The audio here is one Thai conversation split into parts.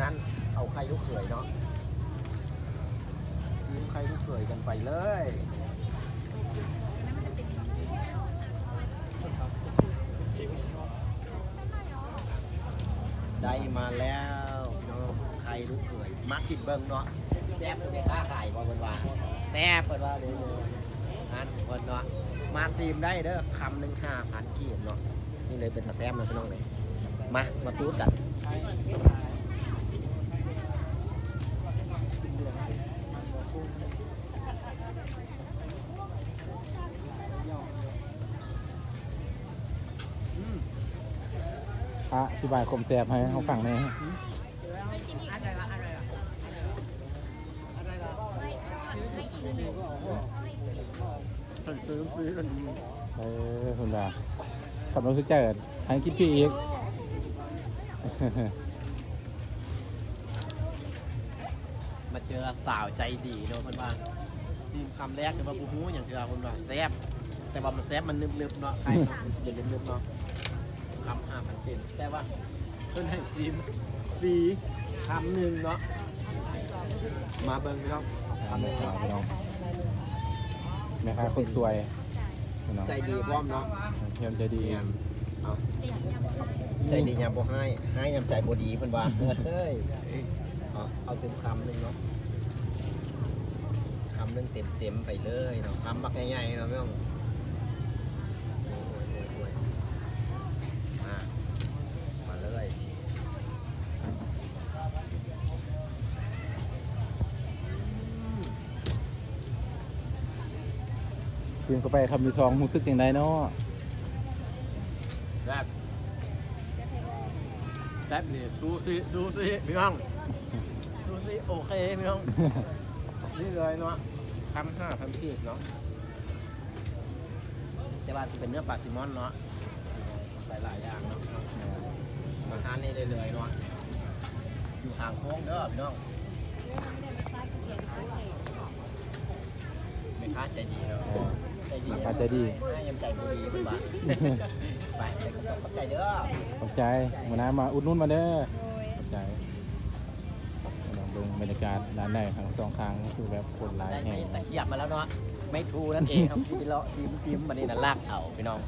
นั้นเอาใครลูกเขยเนาะซีมใครลูกเขยกันไปเลยได้มาแล้วพี่น้องใครลูกเขยมักกินเบิ้งเนาะแซ่บเป็นค่าขายบ่เพิ่นว่าแซ่บเพิ่นว่าเลยนั่นเพิ่นเนาะมาซีมได้เด้อคำหนึ่งห้าพันกีบเนาะนี่เลยเป็นตาแซ่บนะพี่น้องเลยมา มาตูดกัน พระอธิบายคมแสบให้เขาฟังหน่อยฮะเออคุณดาขับรถคือเจิดให้คิดพี่อีก มาเจอสาวใจดีเนาะเพิ่นว่าซีมคำแรกเนี่ยว่าบูฮู้อย่างเดียวเพิ่นว่าแซ่บแต่ว่ามันแซ่บมันนึบๆเนาะใครเนาะมันเสียนึบๆเนาะคำห้าพันเต็มแต่ว่าเพิ่นให้ซีมฟรีคำหนึ่งเนาะมาเบิ่งพี่น้องคำหนึ่งเอาพี่น้องแม่ค้าคนสวยพี่น้องใจดีพร้อมเนาะเพียมใจดีเอา ใจดียามบ่ให้ให้ยามใจบ่ดีเพิ่นว่าเฮ้ยเอาเอาเต็มคำหนึงเนาะคำหนึงเต็มเต็มๆไปเลยเนาะคำบักใหญ่ๆเนาะพี่น้องโอ้ยโอ้ยโอ้ยมามาเลยคืนเข้าไปคำที่สองรู้สึกอย่างไรเนาะ แซ่บแซ่บนี่ซูซิซูซิพี่น้องซูซิโอเคพี่น้องนี่เลยเนาะคำห้าพันกีบเนาะแต่ว่าจะเป็นเนื้อปลาซิมอนเนาะหลายหลายๆอย่างเนาะมาทานนี่เลยเลยเนาะอยู่ทางโค้งเด้อพี่น้องไม่ค้าใจดีเนาะ ใจดีแม่ค้าใจดีให้ยำใจบุรีเพิ่นว่าไปใจกระตกกระใจเด้อขอบใจมานะมาอุดหนุ่นมาเด้อขอบใจพี่น้องเบิ่งบรรยากาศร้านไหนทั้งสองครั้งสู่แบบคนหลายได้แห่งตะเกียบมาแล้วเนาะไม่ทูนั่นเองครับที่ไปเลาะทีมทีมมานี่น่ะลากเอาพี่น้อง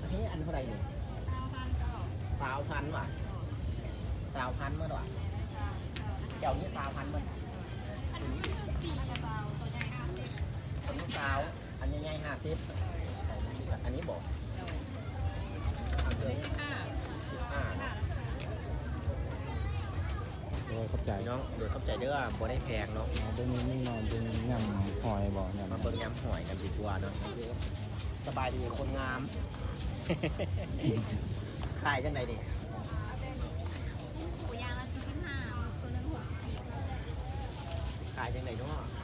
อันนี้อันเท่าไหร่นี่สาวพันว่ะสาวพันเมื่อว่ะเดี๋ยวนี้สาวพันเมื่อตัวนี้ ตัวนี้สาว อันใหญ่ๆห้าสิบใส่น้ำดีกว่าอันนี้บอกอันเดียวสิบห้าโดยขอบใจพี่น้องเดี๋ยวเข้าใจเด้อบ่ได้แพงเนาะเบิ่งนี่นอนเบิ่งยำหอยบ่เนี่ยมาเบิ่งยำหอยกันดีกว่าเนาะสบายดีคนงาม ขายจังไดนี่งหกสิบ ขายจังไดเนาะ